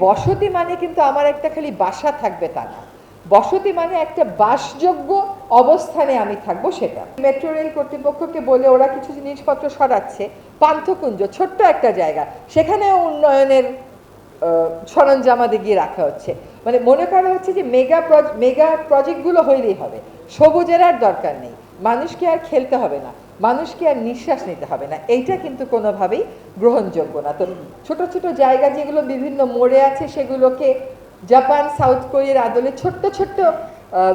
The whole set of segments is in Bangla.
বসতি মানে কিন্তু আমার একটা খালি বাসা থাকবে তা না। বসতি মানে একটা বাসযোগ্য অবস্থানে আমি থাকব সেটা। মেট্রো রেল কর্তৃপক্ষকে বলে ওরা কিছু জিনিসপত্র সরাচ্ছে, পান্থকুঞ্জ, ছোট্ট একটা জায়গা। সেখানেও উন্নয়নের সরঞ্জামাদি গিয়ে রাখা হচ্ছে। মানে মনে করা হচ্ছে যে মেগা মেগা প্রজেক্টগুলো হইলেই হবে। সবুজের আর দরকার নেই। মানুষকে আর খেলতে হবে না, মানুষকে আর নিঃশ্বাস নিতে হবে না, এইটা কিন্তু কোনোভাবেই গ্রহণযোগ্য না। তো ছোট ছোট জায়গা যেগুলো বিভিন্ন মোড়ে আছে সেগুলোকে জাপান, সাউথ কোরিয়ার আদলে ছোট্ট ছোট্ট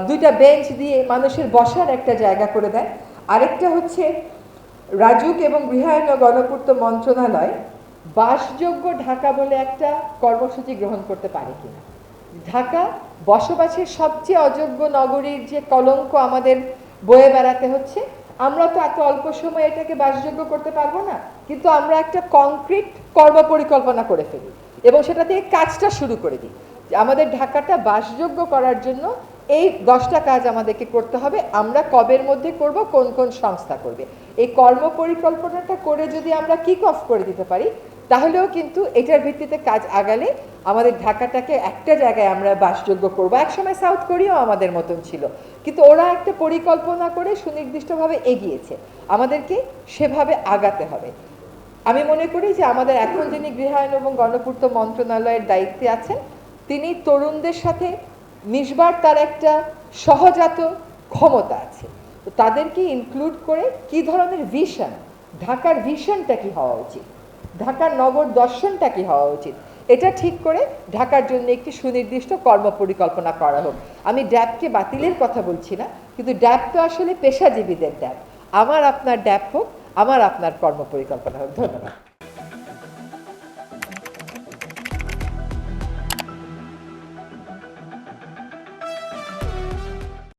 দুইটা বেঞ্চ দিয়ে মানুষের বসার একটা জায়গা করে দেয়। আরেকটা হচ্ছে রাজুক এবং গৃহায়ন গণপূর্ত মন্ত্রণালয় বাসযোগ্য ঢাকা বলে একটা কর্মসূচি গ্রহণ করতে পারে কিনা। ঢাকা বসবাসের সবচেয়ে অযোগ্য নগরীর যে কলঙ্ক আমাদের বয়ে বেড়াতে হচ্ছে। আমরা তো এত অল্প সময়ে এটাকে বাসযোগ্য করতে পারব না, কিন্তু আমরা একটা কংক্রিট কর্ম পরিকল্পনা করে ফেলি এবং সেটা থেকে কাজটা শুরু করে দিই। আমাদের ঢাকাটা বাসযোগ্য করার জন্য এই দশটা কাজ আমাদেরকে করতে হবে। আমরা কবের মধ্যে করব, কোন কোন সংস্থা করবে। এই কর্ম পরিকল্পনাটা করে যদি আমরা কিক অফ করে দিতে পারি তাহলেও কিন্তু এটার ভিত্তিতে কাজ আগালে আমাদের ঢাকাটাকে একটা জায়গায় আমরা বাসযোগ্য করব। একসময় সাউথ কোরিয়াও আমাদের মতন ছিল। কিন্তু ওরা একটা পরিকল্পনা করে সুনির্দিষ্টভাবে এগিয়েছে। আমাদেরকে সেভাবে আগাতে হবে। আমি মনে করি যে আমাদের এখন যিনি গৃহায়ন এবং গণপূর্ত মন্ত্রণালয়ের দায়িত্বে আছেন, তিনি তরুণদের সাথে মিশবার তার একটা সহজাত ক্ষমতা আছে। তাদেরকে ইনক্লুড করে কি ধরনের ভিশন ঢাকার ভিশনটা কি হওয়া উচিত? ঢাকার নগর দর্শনটা কি হওয়া উচিত? এটা ঠিক করে ঢাকার জন্য একটি সুনির্দিষ্ট কর্ম পরিকল্পনা করা হোক। আমি ড্যাবকে বাতিলের কথা বলছি না, কিন্তু ড্যাব তো আসলে পেশাজীবীদের ড্যাব। আমার আপনার ড্যাব হোক, আমার আপনার কর্ম পরিকল্পনা হোক। ধন্যবাদ।